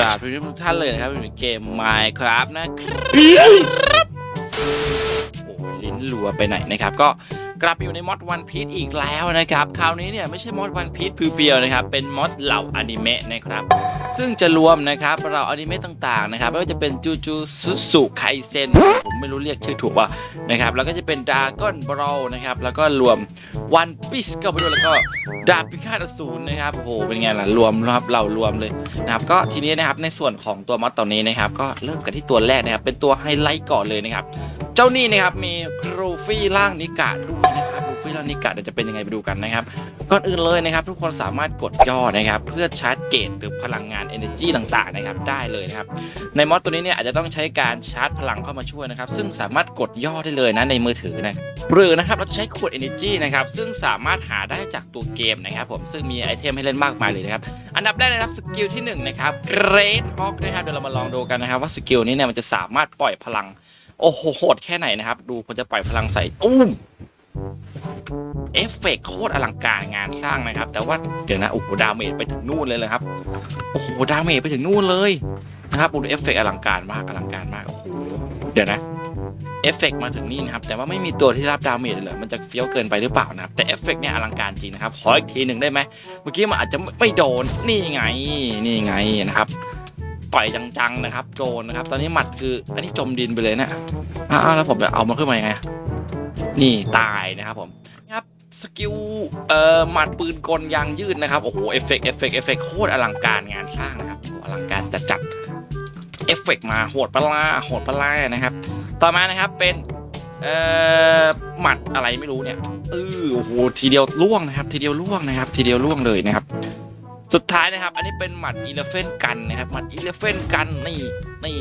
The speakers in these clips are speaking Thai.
ราบทุกท่านเลยนะครับอยู่ในเกม Minecraft นะครับโอ้ยลิ้นรัวไปไหนนะครับ ก็กลับไปอยู่ในมอดวันพีชอีกแล้วนะครับ คราวนี้เนี่ยไม่ใช่มอดวันพี e เพียวๆนะครับ เป็นมอดเหล่าอนิเมะนะครับ ซึ่งจะรวมนะครับเราอนิเมะต่างๆนะครับไม่ว่าจะเป็นจูจูซุสุไคเซนผมไม่รู้เรียกชื่อถูกป่ะนะครับแล้วก็จะเป็นดาก้อนบรอลนะครับแล้วก็รวมวันปิสก็ไปด้วยแล้วก็ดาบพิฆาตอสูรนะครับโอ้โหเป็นไงล่ะรวมนะครับเรารวมเลยนะครับก็ทีนี้นะครับในส่วนของตัวมอดตอนนี้นะครับก็เริ่มกันที่ตัวแรกนะครับเป็นตัวไฮไลท์ก่อนเลยนะครับเจ้านี่นะครับมีครูฟี่ร่างนิกะด้วยนะครับครูฟี่ร่างนิกะเดี๋ยวจะเป็นยังไงไปดูกันนะครับ ก่อนอื่นเลยนะครับ ทุกคนสามารถกดย่อนะครับ เพื่อชาร์จเกตหรือพลังงาน Energy ต่างๆนะครับได้เลยนะครับ ในมอดตัวนี้เนี่ยอาจจะต้องใช้การชาร์จพลังเข้ามาช่วยนะครับ ซึ่งสามารถกดย่อได้เลยนะในมือถือนะครับหรือนะครับเราจะใช้ขวด Energy นะครับซึ่งสามารถหาได้จากตัวเกมนะครับ ผมซึ่งมีไอเทมให้เล่นมากมายเลยนะครับอันดับแรกนะครับสกิลที่หนึ่งนะครับ Great Hawk นะครับเดี๋ยวเรามาลองดูกันนะครับ ว่าสกิลนี้เนี่ยมันจะสามารถปล่อยพลังโอ้โหโหดแค่ไหนนะครับ ดูผมจะปล่อยพลังใส่ตุ้ม เอฟเฟกต์โคตรอลังการงานสร้างนะครับ แต่ว่าเดี๋ยวนะ โอ้โห ดาเมจไปถึงนู่นเลยเลยครับ โอ้โห ดาเมจไปถึงนู่นเลยนะครับดูเอฟเฟกต์อลังการมากอลังการมาก โอ้โห เดี๋ยวนะ เอฟเฟกต์มาถึงนี่นะครับ แต่ว่าไม่มีตัวที่รับดาเมจเลย มันจะเฟี้ยวเกินไปหรือเปล่านะครับ แต่เอฟเฟกต์เนี่ยอลังการจริงนะครับ ขออีกทีหนึ่งได้ไหม เมื่อกี้มันอาจจะไม่โดน นี่ไง นี่ไงนะครับต่อยจังๆนะครับโดนนะครับ ตอนนี้หมัดคือ อันนี้จมดินไปเลยนะอ้าวแล้วผมจะเอามันขึ้นมายังไง นี่ตายนะครับผม สกิลเอ่อหมัดปืนกลยางยืดนะครับ โอ้โห เอฟเฟกต์เอฟเฟกต์เอฟเฟกต์โคตรอลังการงานสร้างนะครับโอ้โหอลังการจัดจัดๆเอฟเฟกต์มาโหดปลาโหดปลานะครับ ต่อมานะครับเป็นเอ่อหมัดอะไรไม่รู้เนี่ยเออโอ้โหทีเดียวล่วงนะครับ ทีเดียวล่วงนะครับ ทีเดียวล่วงเลยนะครับ สุดท้ายนะครับ อันนี้เป็นหมัดอีเลฟเฟนกันนะครับหมัดอีเลฟเฟนกันนี่นี่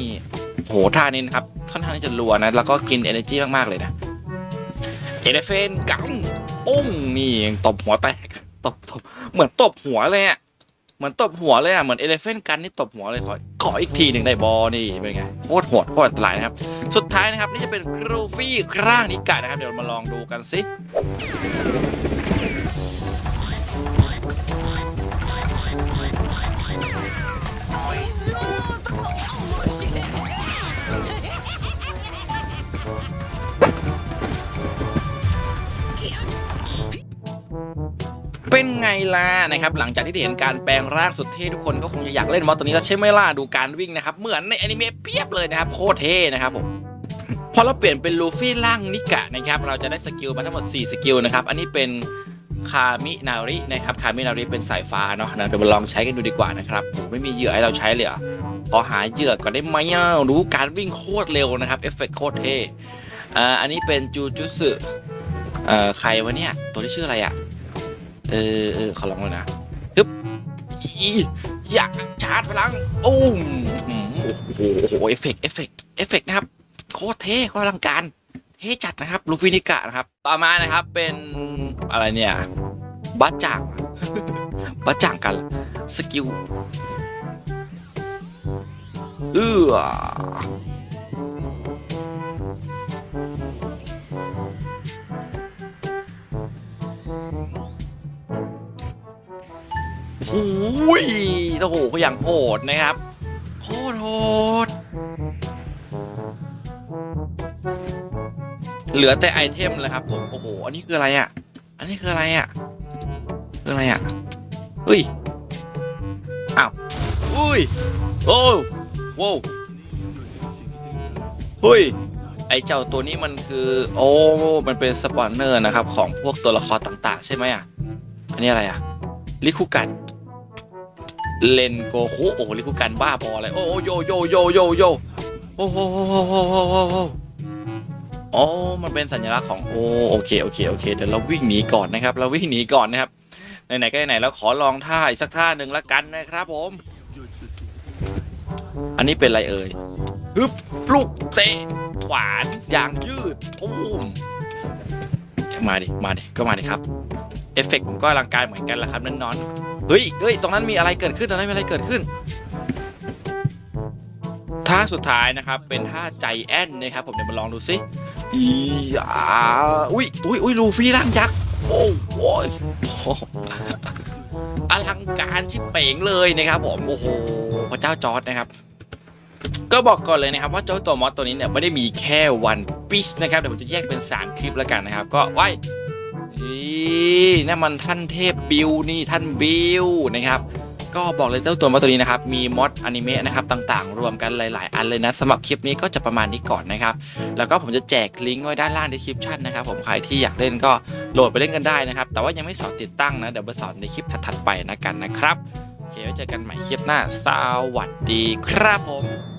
โหท่านี้นะครับค่อนข้างจะรัวนะแล้วก็กิน energy มากๆเลยนะเอเลฟเฟนกัน ปุ้งนี่เองตบหัวแตกตบตบเหมือนตบหัวเลยอะเหมือนตบหัวเลยอะเหมือนเอเลเฟนกันนี่ตบหัวเลยขอขออีกทีหนึ่งได้บอนี่เป็นไงโคตรโหดโคตรอันตรายนะครับ สุดท้ายนะครับนี่จะเป็นกรูฟี่ร่างนิกะนะครับ เดี๋ยวมาลองดูกันสิ เป็นไงล่ะนะครับหลังจากที่ได้เห็นการแปลงร่างสุดเท่ทุกคนก็คงจะอยากเล่นมอสตัวนี้แล้วใช่ไหมล่ะดูการวิ่งนะครับเหมือนในอนิเมะเปียบเลยนะครับโคตรเท่นะครับผมพอเราเปลี่ยนเป็นลูฟี่ร่างนิกะนะครับเราจะได้สกิลมาทั้งหมด 4 สกิลนะครับอันนี้เป็นคามินารินะครับคามินาริเป็นสายฟ้าเนาะเดี๋ยวมาลองใช้กันดูดีกว่านะครับไม่มีเหยื่อให้เราใช้เลยเหรอขอหาเหยื่อก่อนได้ไหมอะรู้การวิ่งโคตรเร็วนะครับเอฟเฟกต์โคตรเท่อันนี้เป็นจูจุสึใครวะเนี่ยตัวที่ชื่ออะไรอะ เออเออขอลองเลยนะฮึบอีอยากชาร์จพลังโอ้มโอ้โหโอ้โหเอฟเฟกต์เอฟเฟกต์เอฟเฟกต์นะครับโคตรเท่โคตรอลังการเท่จัดนะครับลูฟินิกะนะครับ ต่อมานะครับเป็นอะไรเนี่ยบัจจังบัจจังกันสกิลเอื้อ โอ้ยโอ้โหอย่างโหดนะครับโคตรโหดเหลือแต่ไอเทมเลยครับผมโอ้โหอันนี้คืออะไรอะ อันนี้คืออะไรอะคืออะไรอะเฮ้ยอ้าวอุ้ยโอ้โว้วเฮ้ยไอเจ้าตัวนี้มันคือโอ้มันเป็นสปอนเนอร์นะครับของพวกตัวละครต่าง ๆ ใช่ไหมอะอันนี้อะไรอะลิคุกัน เลนโกคุโอ้โหลิคุกันบ้าบออะไรโอ้โยโยโยโยโยโอ้โหโอ้โหโอ้โหโอ้โหโอ้โหอ๋อมันเป็นสัญลักษณ์ของโอ้โอเคโอเคโอเคเดี๋ยวเราวิ่งหนีก่อนนะครับ เราวิ่งหนีก่อนนะครับไหนๆก็ไหนๆแล้วขอลองท่าอีกสักท่าหนึ่งละกันนะครับผม อันนี้เป็นอะไรเอ่ยฮึบลูกเตะขวานอย่างยืดตูมมาดิมาดิก็มาดิครับเอฟเฟกต์ผมก็อลังการเหมือนกันละครับนั่นนอน เฮ้ยเฮ้ย ตรงนั้นมีอะไรเกิดขึ้นตรงนั้นมีอะไรเกิดขึ้น ท่าสุดท้ายนะครับ เป็นท่าใจแอนนะครับ ผมเดี๋ยวมาลองดูสิอีอ่าอุ้ยอุ้ยอุ้ยลูฟี่ร่างยักษ์ โอ้โหอลังการชิบเป๋งเลยนะครับผม โอ้โห พระเจ้าจอร์ดนะครับก็บอกก่อนเลยนะครับว่าเจ้าตัวมอสตัวนี้เนี่ยไม่ได้มีแค่วันปิชนะครับเดี๋ยวผมจะแยกเป็น 3 คลิปแล้วกันนะครับ ก็ไว้ นี่นั่นมันท่านเทพบิวนี่ท่านบิวนะครับ ก็บอกเลยเจ้าตัวมอสตัวนี้นะครับ มีมอสอนิเมะนะครับต่างๆ รวมกันหลายๆ อันเลยนะสำหรับคลิปนี้ก็จะประมาณนี้ก่อนนะครับ แล้วก็ผมจะแจกลิงก์ไว้ด้านล่างในคลิปชั่นนะครับ ผมใครที่อยากเล่นก็โหลดไปเล่นกันได้นะครับ แต่ว่ายังไม่สอนติดตั้งนะเดี๋ยวมาสอนในคลิปถัดๆไปนะกันนะครับโอเคไว้เจอกันใหม่คลิปหน้าสวัสดีครับผม